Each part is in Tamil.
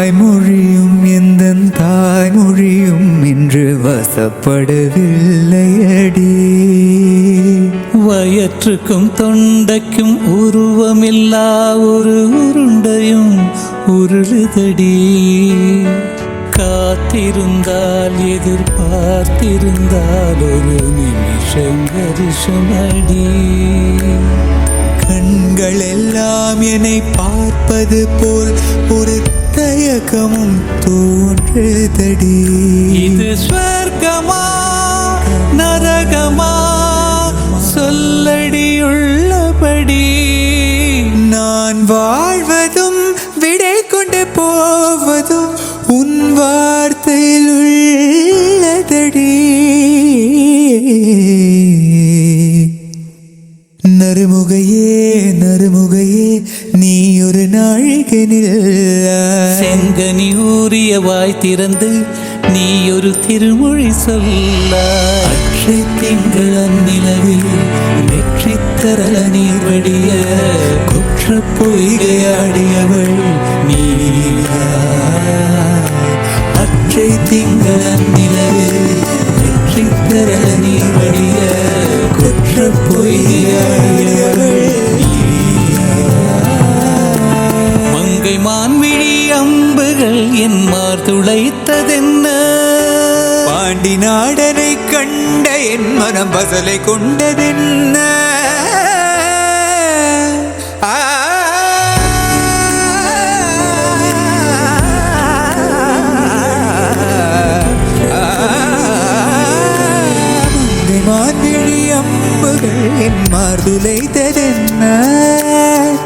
தாய்மொழியும் எந்த தாய்மொழியும் இன்று வசப்படவில்லையடி. வயற்றுக்கும் தொண்டைக்கும் உருவமில்லா ஒரு உருண்டையும் உருளுதடி. காத்திருந்தால் எதிர்பார்த்திருந்தால் ஒரு நிமிஷம் வருஷமடி கண்கள் எல்லாம் என்னை பார்ப்பது போல் ஒரு தயக்கமும் தோன்றுதடி இது ஸ்வர்க்கமா நரகமா? சொல்லடி உள்ளபடி. நான் வாழ்வதும் விடை கொண்டு போவதும் உன் வார்த்தையில் உள்ளதடி. நறுமுகையே நறுமுகையே நீ ஒரு நாழிகை. செங்கனி ஊறிய வாய் திறந்து நீ ஒரு திருமொழி சொல்ல. அற்றை திங்கள் அந்நிலவில் வெற்றி தரல நீர் வடிய குற்ற பொய்கையாடியவள் நீ. அற்றை திங்கள் அந்நிலவில் வெற்றி என்ன பாண்டி நாடனை கண்ட என் மனம் பசலை கொண்டதென்ன? ஆ. மங்கை என் மார்துளைத்ததென்ன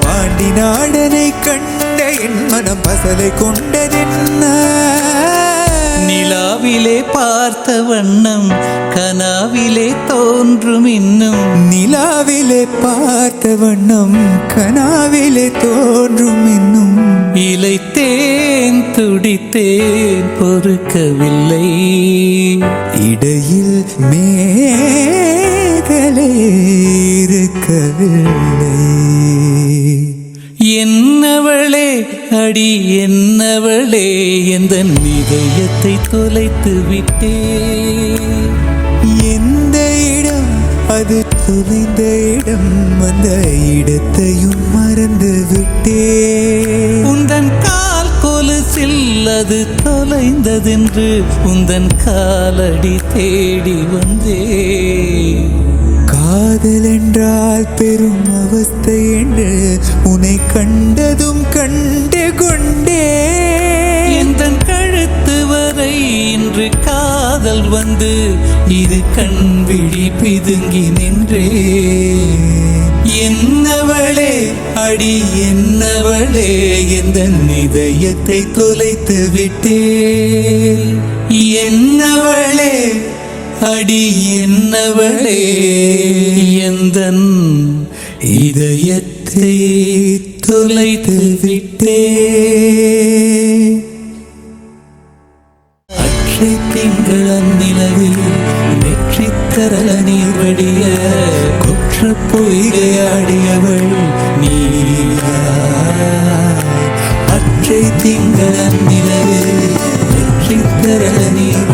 பாண்டி நாடனை கண்ட என் மனம் பசலை கொண்டதென்ன? தோன்றும் இன்னும் நிலாவிலே பார்த்த வண்ணம் கனாவிலே தோன்றும் இன்னும். இலைத்தேன் துடித்தேன் பொறுக்கவில்லை. இடையில் மேகலை இருக்கவில்லை. என்னவளே அடி என்னவளே எந்த இதயத்தை தொலைத்து விட்டே அது தொலைந்த இடம் அந்த இடத்தையும் மறந்து விட்டேன். உந்தன் கால் கொலுசில் அது தொலைந்ததென்று உந்தன் காலடி தேடி வந்தே காதல் என்றால் பெரும் அவஸ்தை என்று உன்னை கண்டதும் கண்டு கொண்டே. எந்தன் கழுத்து வரை இன்று காதல் வந்து இது கண் விழி பிதுங்கி நின்றே. என்னவளே அடி என்னவளே எந்த இதயத்தை தொலைத்து விட்டே என்னவளே அடி என்னவளே எந்த இதயத்தை தொலைத்து விட்டே அற்றை திங்கள் அந்நிலவில் வெற்றி தரல நீர் வடிய குற்ற பொய்கையாடியவள் நீயா? அற்றை திங்கள் நிலவு வெற்றி தரல நீர்